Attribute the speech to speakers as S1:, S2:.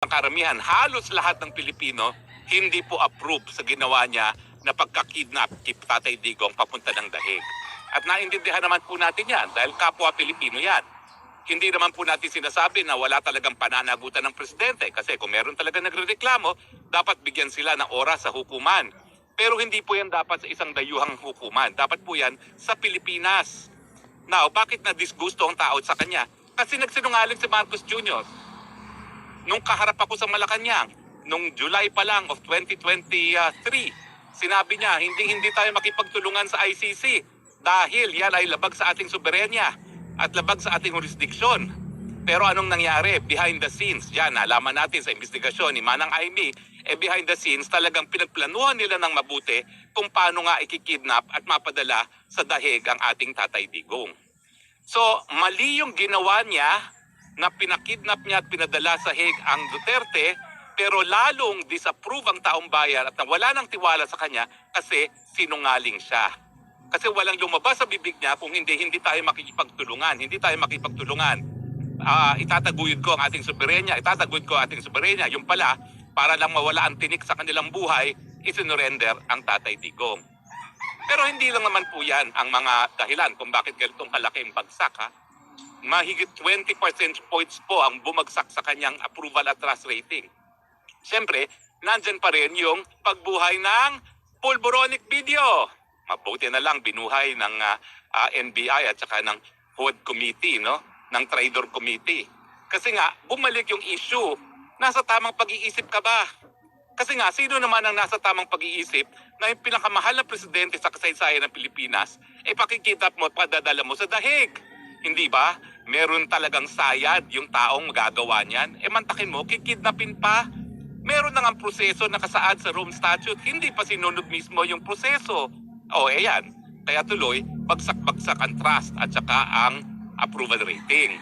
S1: ang karamihan, halos lahat ng Pilipino, hindi po approve sa ginawa niya na pagkakidnap kay Tatay Digong papunta ng dahig. At naintindihan naman po natin yan dahil kapwa Pilipino yan. Hindi naman po natin sinasabi na wala talagang pananagutan ng presidente kasi kung meron talaga nagrereklamo, dapat bigyan sila ng oras sa hukuman. Pero hindi po yan dapat sa isang dayuhang hukuman. Dapat po yan sa Pilipinas. Now, bakit na disgusto ang tao sa kanya? Kasi nagsinungaling si Marcos Jr. Nung kaharap ako sa Malacanang, nung July pa lang of 2023, sinabi niya, hindi hindi tayo makipagtulungan sa ICC dahil yan ay labag sa ating soberenya at labag sa ating jurisdiksyon. Pero anong nangyari behind the scenes? Yan, nalaman natin sa investigasyon ni Manang Aimee, eh behind the scenes talagang pinagplanuhan nila ng mabuti kung paano nga ikikidnap at mapadala sa dahig ang ating tatay digong. So, mali yung ginawa niya na pinakidnap niya at pinadala sa Hague ang Duterte, pero lalong disapprove ang taong bayan at nawala ng tiwala sa kanya kasi sinungaling siya. Kasi walang lumabas sa bibig niya kung hindi hindi tayo makikipagtulungan, hindi tayo makipagtulungan. Ah, itataguyod ko ang ating soberenya, itataguyod ko ang ating soberenya. Yung pala, para lang mawala ang tinik sa kanilang buhay, isinurrender ang tatay Digong. Pero hindi lang naman po yan ang mga dahilan kung bakit ganitong kalaki ang bagsak. Ha? Mahigit 20 percentage points po ang bumagsak sa kanyang approval at trust rating. Siyempre, nandyan pa rin yung pagbuhay ng pulboronic video. Mabuti na lang binuhay ng ah, ah, NBI at saka ng HOD committee, no? ng Trader Committee. Kasi nga, bumalik yung issue. Nasa tamang pag-iisip ka ba? Kasi nga, sino naman ang nasa tamang pag-iisip na yung pinakamahal na presidente sa kasaysayan ng Pilipinas, eh pakikita mo at padadala mo sa dahig. Hindi ba? Meron talagang sayad yung taong magagawa niyan. Eh mantakin mo, kikidnapin pa. Meron na nga proseso na kasaad sa Rome Statute, hindi pa sinunod mismo yung proseso. O, eh yan. Kaya tuloy, bagsak-bagsak ang trust at saka ang approval rating.